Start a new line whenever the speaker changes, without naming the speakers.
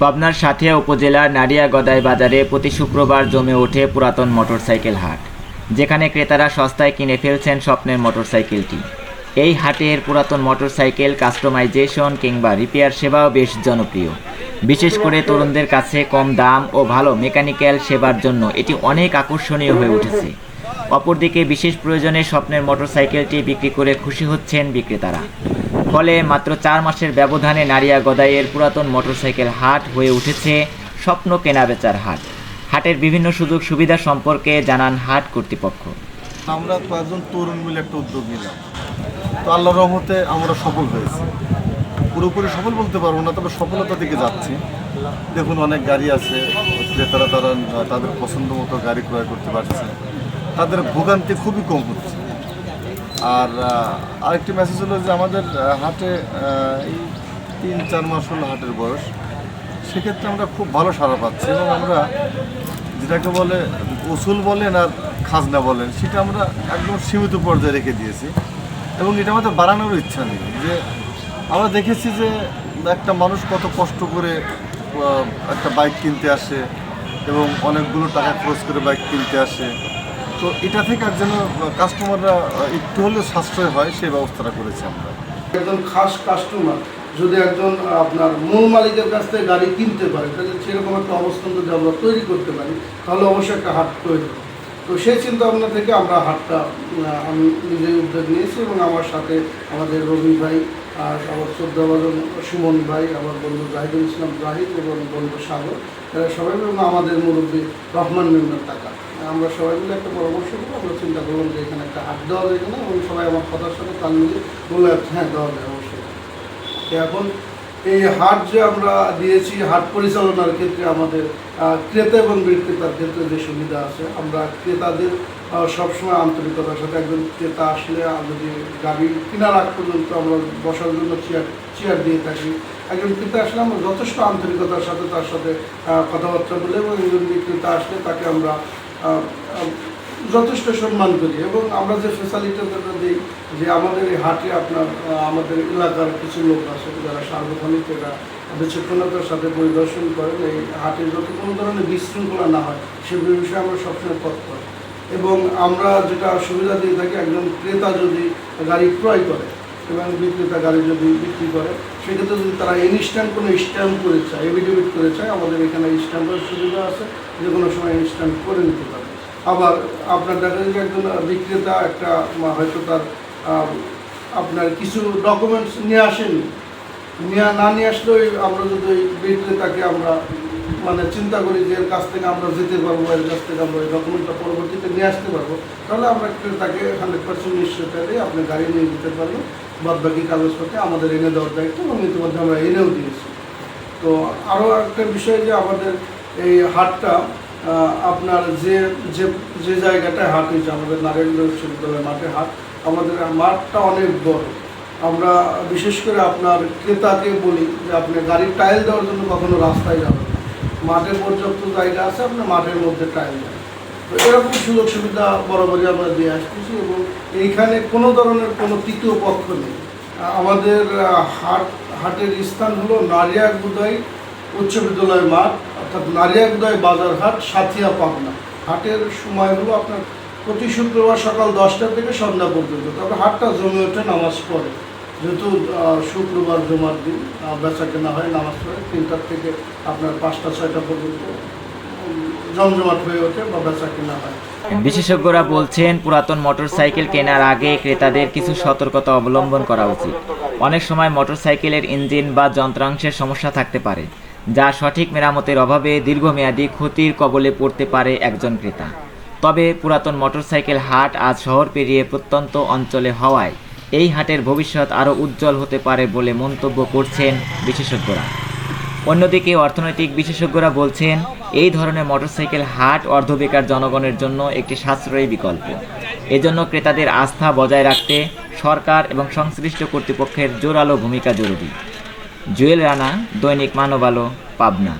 পাবনার সাথিয়া উপজেলার নারিয়াগদাই বাজারে প্রতি শুক্রবার জমে ওঠে পুরাতন মোটরসাইকেল হাট, যেখানে ক্রেতারা সস্তায় কিনে ফেলছেন স্বপ্নের মোটরসাইকেলটি। এই হাটের পুরাতন মোটরসাইকেল কাস্টমাইজেশন কিংবা রিপেয়ার সেবাও বেশ জনপ্রিয়। বিশেষ করে তরুণদের কাছে কম দাম ও ভালো মেকানিক্যাল সেবার জন্য এটি অনেক আকর্ষণীয় হয়ে উঠেছে। অপরদিকে বিশেষ প্রয়োজনে স্বপ্নের মোটরসাইকেলটি বিক্রি করে খুশি হচ্ছেন বিক্রেতারা। ফলে মাত্র চার মাসের ব্যবধানে নারিয়া গদাইয়ের পুরাতন মোটরসাইকেল হাট হয়ে উঠেছে স্বপ্ন কেনাবেচার হাট। হাটের বিভিন্ন সুযোগ সুবিধা সম্পর্কে জানান হাট কর্তৃপক্ষ।
আমরা কয়েকজন তরুণ মিলে একটা উদ্যোগ নিলাম। তো আল্লাহ রহমতে আমরা সফল হয়েছি। পুরোপুরি সফল বলতে পারব না, তবে সফলতার দিকে যাচ্ছি। দেখুন, অনেক গাড়ি আছে, ক্রেতারা তারা, তাদের পছন্দ মতো গাড়ি ক্রয় করতে পারছে। তাদের ভোগান্তি খুবই কম হচ্ছে। আর আরেকটি মেসেজ হলো যে আমাদের হাটে এই তিন, চার মাস হলো হাটের বয়স। সেক্ষেত্রে আমরা খুব ভালো সাড়া পাচ্ছি এবং আমরা যেটাকে বলে উসুল বলেন আর খাজনা বলেন, সেটা আমরা একদম সীমিত পর্যায়ে রেখে দিয়েছি। এবং এটা আমাদের বাড়ানোর ইচ্ছা নেই যে আমরা দেখেছি যে একটা মানুষ কত কষ্ট করে একটা বাইক কিনতে আসে এবং অনেকগুলো টাকা খরচ করে বাইক কিনতে আসে। তো এটা থেকে আর যেন কাস্টমাররা একটু হলেও সাশ্রয় হয়, সেই ব্যবস্থাটা করেছি আমরা
একজন খাস কাস্টমার যদি একজন আপনার মূল মালিকের কাছ থেকে গাড়ি কিনতে পারে, তাহলে সেরকম একটা অবস্থান যদি আমরা তৈরি করতে পারি, তাহলে অবশ্যই একটা হাট তৈরি। তো সেই চিন্তা ভাবনা থেকে আমরা হাটটা আমি নিজেই উদ্যোগ নিয়েছি এবং আমার সাথে আমাদের রবি ভাই, আর আমার শ্রদ্ধাভাজন সুমন ভাই, আমার বন্ধু জাহিদুল ইসলাম জাহিদ এবং বন্ধু সাগর, এরা সবাই এবং আমাদের মুরব্বী রহমান মেমনার টাকা আমরা সবাই মিলে একটা পরামর্শ করে আমরা চিন্তা করলাম যে এখানে একটা হাট দেওয়া যায় কিনা, এবং সবাই আমার কথার সাথে তাল মিলিয়ে বলল হ্যাঁ দেওয়া যায়, অবশ্যই। এখন এই হাট যে আমরা দিয়েছি, হাট পরিচালনার ক্ষেত্রে আমাদের ক্রেতা এবং বিক্রেতার ক্ষেত্রে যে সুবিধা আছে, আমরা ক্রেতাদের সবসময় আন্তরিকতার সাথে একজন ক্রেতা আসলে যদি গাড়ি কেনার আগ পর্যন্ত আমরা বসার জন্য চেয়ার চেয়ার দিয়ে থাকি, একজন ক্রেতা আসলে আমরা যথেষ্ট আন্তরিকতার সাথে তার সাথে কথাবার্তা বলে এবং একজন বিক্রেতা আসলে তাকে আমরা যথেষ্ট সম্মান করি এবং আমরা যে ফেসিলিটিটা দিই, যে আমাদের এই হাটে আপনার আমাদের এলাকার কিছু লোক আছে যারা সার্বক্ষণিক এরা বিচক্ষণতার সাথে পরিদর্শন করেন, এই হাটে যাতে কোনো ধরনের বিশৃঙ্খলা না হয় সে বিষয়ে আমরা সবসময় তৎপর। এবং আমরা যেটা সুবিধা দিয়ে থাকি, একজন ক্রেতা যদি গাড়ি ক্রয় করে এবং বিক্রেতা গাড়ি যদি বিক্রি করে, সেক্ষেত্রে যদি তারা ইনস্ট্যান্ট কোনো স্ট্যাম্প করে চায় এভিডেভিট করে চায়, আমাদের এখানে স্ট্যাম্পের সুবিধা আছে, যে কোনো সময় ইনস্ট্যাম্প করে নিতে পারে। আবার আপনার দেখা যায় যে একজন বিক্রেতা একটা হয়তো তার আপনার কিছু ডকুমেন্টস নিয়ে আসেনি। নিয়ে না নিয়ে আসলেও আমরা যদি ওই বিক্রেতাকে আমরা মানে চিন্তা করি যে এর কাছ থেকে আমরা যেতে পারব, এর কাছ থেকে আমরা এই ডকুমেন্টটা পরবর্তীতে নিয়ে আসতে পারব। তাহলে আমরা তাকে হান্ড্রেড পার্সেন্ট নিশ্চয়তা দিয়ে আপনি গাড়ি নিয়ে দিতে পারব বাদ বাকি কাগজপত্রে আমাদের এনে দেওয়ার দায়িত্ব এবং ইতিমধ্যে আমরা এনেও দিয়েছি। তো আরও একটা বিষয় যে আমাদের এই হাটটা আপনার যে যে যে জায়গাটায় হাট হয়েছে, আমাদের নারায়ণগঞ্জ বিশ্ববিদ্যালয় মাঠে হাট, আমাদের মাঠটা অনেক বড়। আমরা বিশেষ করে আপনার ক্রেতাকে বলি যে আপনি গাড়ির টাইল দেওয়ার জন্য কখনো রাস্তায় যাবেন মাঠে পর্যাপ্ত জায়গা আছে আপনি মাঠের মধ্যে টাইম দেন তো এরকম সুযোগ সুবিধা বরাবরই আমরা দিয়ে আসতেছি এবং এইখানে কোনো ধরনের কোনো তৃতীয় পক্ষ নেই। আমাদের হাট, হাটের স্থান হলো নারিয়াগুদাই উচ্চ বিদ্যালয় মাঠ, অর্থাৎ নারিয়াগুদাই বাজার হাট, সাথিয়া পাবনা। হাটের সময় হলো আপনার প্রতি শুক্রবার সকাল দশটা থেকে সন্ধ্যা পর্যন্ত। তবে হাটটা জমে ওঠে নামাজ পড়ে। যেহেতু শুক্রবার জমার দিন বেচা কেনা হয় নামাজ পড়ে, তিনটার থেকে আপনার পাঁচটা, ছয়টা পর্যন্ত
বিশেষজ্ঞরা বলছেন, পুরাতন মোটরসাইকেল কেনার আগে ক্রেতাদের কিছু সতর্কতা অবলম্বন করা উচিত। অনেক সময় মোটরসাইকেলের ইঞ্জিন বা যন্ত্রাংশের সমস্যা থাকতে পারে, যা সঠিক মেরামতের অভাবে দীর্ঘমেয়াদী ক্ষতির কবলে পড়তে পারে একজন ক্রেতা। তবে পুরাতন মোটরসাইকেল হাট আজ শহর পেরিয়ে প্রত্যন্ত অঞ্চলে হওয়ায় এই হাটের ভবিষ্যৎ আরও উজ্জ্বল হতে পারে বলে মন্তব্য করছেন বিশেষজ্ঞরা। অন্যদিকে অর্থনৈতিক বিশেষজ্ঞরা বলছেন, এই ধরনের মোটরসাইকেল হাট অর্ধবেকার জনগণের জন্য একটি সাশ্রয়ী বিকল্প। এজন্য ক্রেতাদের আস্থা বজায় রাখতে সরকার এবং সংশ্লিষ্ট কর্তৃপক্ষের জোরালো ভূমিকা জরুরি। জুয়েল রানা, দৈনিক মানব আলো পাবনা।